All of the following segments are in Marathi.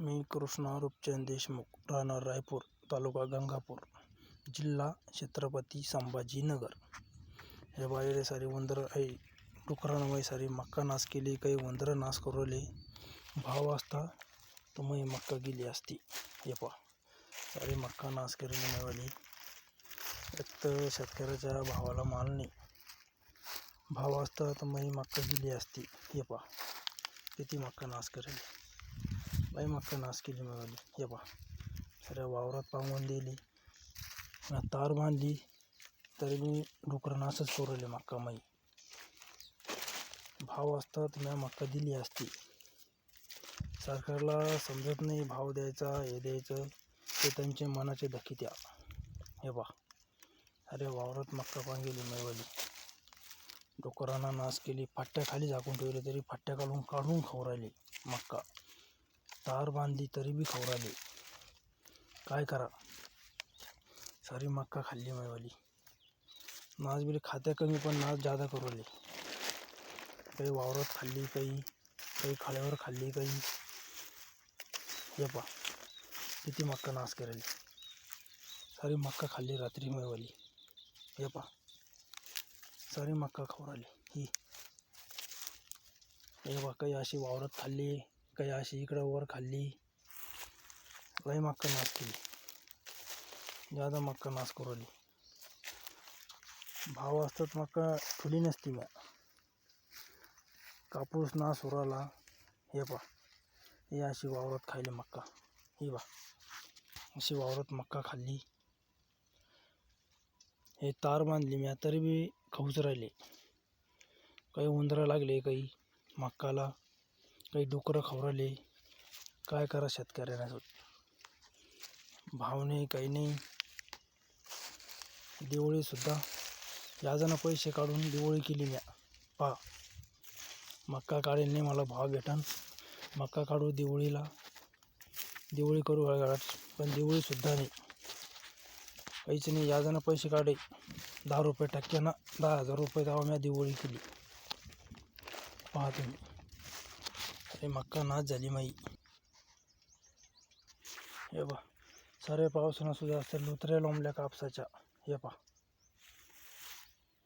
मी कृष्णा रूपचंद देशमुख राहणार रायपूर तालुका गंगापूर जिल्हा छत्रपती संभाजीनगर. हे बाहेर सारी वंदर आहे डुकरांमुळे सारी मक्का नाश केली काही वंदरं नाश करवले भाव असता तुम्ही मक्का गेली असती. हे पा सारी मक्का नाश करेल मिळाली. एक तर शेतकऱ्याच्या भावाला माल नाही. भाव असता तर मग मक्का गेली असती. हे पा किती मक्का नाश करेल. बाई मक्का नाश केली मिळाली हे बा. अरे वावरात पांगून दिली. तार बांधली. तरी मी डुकरं नाशच करू मक्का माई. भाव असता तर मी मक्का दिली असती. सरकारला समजत नाही भाव द्यायचा हे द्यायचं. ते त्यांचे मनाचे धकी द्या. हे बा. अरे वावरात मक्का पांगेली मिळवली डुकरांना नाश केली. फाट्या खाली झाकून ठेवले तरी फाट्या काढून काढून खाऊ मक्का. तार बांधली तरी बी खाऊ राहिले काय करा? सारी मक्का खाल्ली मायवाली. नाच बिले खात्या कमी पण नाच जादा करवले काही वावरात खाल्ली काही काही खाल्यावर खाल्ली काही. हे पा किती मक्का नाश करायली सारी मक्का खाल्ली रात्री मायवाली. हे पा सारी मक्का खाऊ राहिली ही. हे बा काही अशी वावरात खाल्ली काही अशी इकडं वर खाल्ली. लय मक्का नाश केली. जादा मक्का नाश करवली भाव असतात मक्का ठुली नसती मग कापूस नाश उराला हे पा हे अशी वावरात खायली मक्का. ही बा. अशी वावरात मक्का खाल्ली. हे तार बांधली म्या तरी बी खाऊच राहिले. काही उंदरं लागले काही मक्काला. काही डुकरं खावराले. काय करा शेतकऱ्यांना? भाव नाही काही नाही. दिवाळीसुद्धा याजनं पैसे काढून दिवाळी केली म्या पा. मक्का काढेल नाही मला भाव भेटन. मक्का काढू दिवाळीला. दिवळी करू हळगाळात पण दिवळीसुद्धा नाही. काहीच नाही. याजनं पैसे काढे दहा रुपये टक्क्यानं दहा हजार रुपये दावा म्या दिवाळी केली. पाहा तुम्ही. अरे मक्का नाच झाली माई. हे बा सारे पावसानं सुद्धा असं लुत्र्या लोंबल्या कापसाच्या. हे पा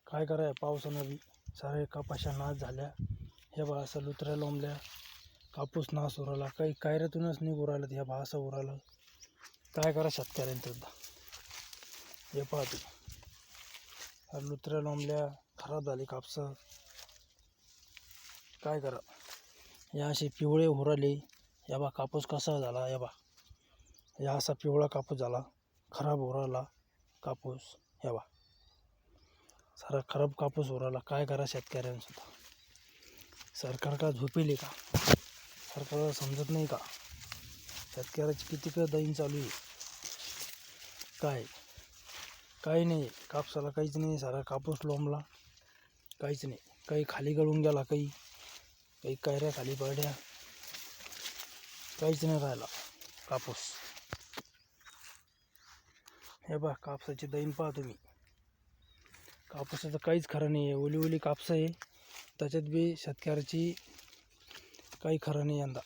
काय कराय पावसानं बी? सारे कपाशा नाश झाल्या. हे बा असं लुत्र्या लोंबल्या कापूस नाश उराला काही कायऱ्यातूनच निघू राहिलं ह्या बा असं उरालं काय करा शेतकऱ्यांचं सुद्धा हे पहा तू लुतऱ्या लोंबल्या खराब झाली कापसं. काय करा? या असे पिवळे उराले या बा कापूस कसा झाला? या बा. या असा पिवळा कापूस झाला. खराब उराला कापूस. या बा. सारा खराब कापूस उराला काय करा शेतकऱ्यांसुद्धा? सरकार का झोपेले का? सरकारला समजत नाही का? शेतकऱ्याची किती का दैन चालू आहे? काय? काही नाही. कापसाला काहीच नाही. सारा कापूस लोंबला. काहीच नाही. काही खाली गळून गेला काही. काही कैऱ्या खाली पाड्या काहीच नाही राहिला कापूस. हे बा कापसाची दैन पहा तुम्ही. कापसाचं काहीच खरं नाही आहे. ओली ओली कापस आहे. त्याच्यात बी शेतकऱ्याची काही खरं नाही यंदा.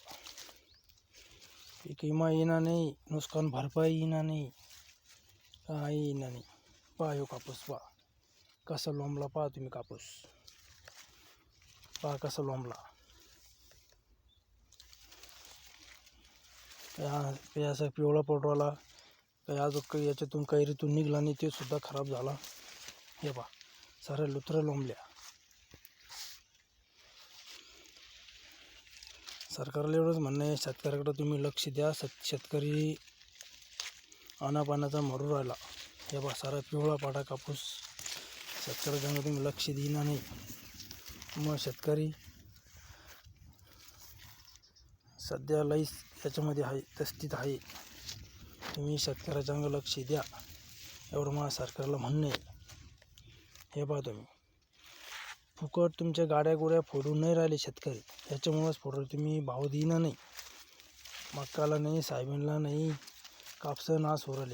पीक विमा येणार नाही नुकसान भरपाई येणार नाही. काही येणार नाही. पहा हो कापूस पहा. कसा लोंबला पहा तुम्ही कापूस. पहा कसा लोंबला. काही पिवळा पडवाला काही अजून काही याच्यातून कैरीतून निघला नाही ते सुद्धा खराब झाला. हे बा साऱ्या लुतऱ्या लोंबल्या. सरकारला एवढंच म्हणणं आहे शेतकऱ्याकडं तुम्ही लक्ष द्या शेतकरी अनापानाचा मरू राहिला. हे बा सारा पिवळा पाटा कापूस. शेतकऱ्याच्याकडे तुम्ही लक्ष देणार नाही. मग शेतकरी सध्या लईच याच्यामध्ये आहे तस्तीत आहे. तुम्ही शेतकऱ्याच्या अंग लक्ष द्या. एवढं मला सरकारला म्हणणं आहे. हे पहा तुम्ही. फुकट तुमच्या गाड्या गोड्या फोडून नाही राहिले शेतकरी. याच्यामुळंच फोडून तुम्ही भाव देणार नाही. मक्काला नाही सायबीनला नाही. कापसं नाश हो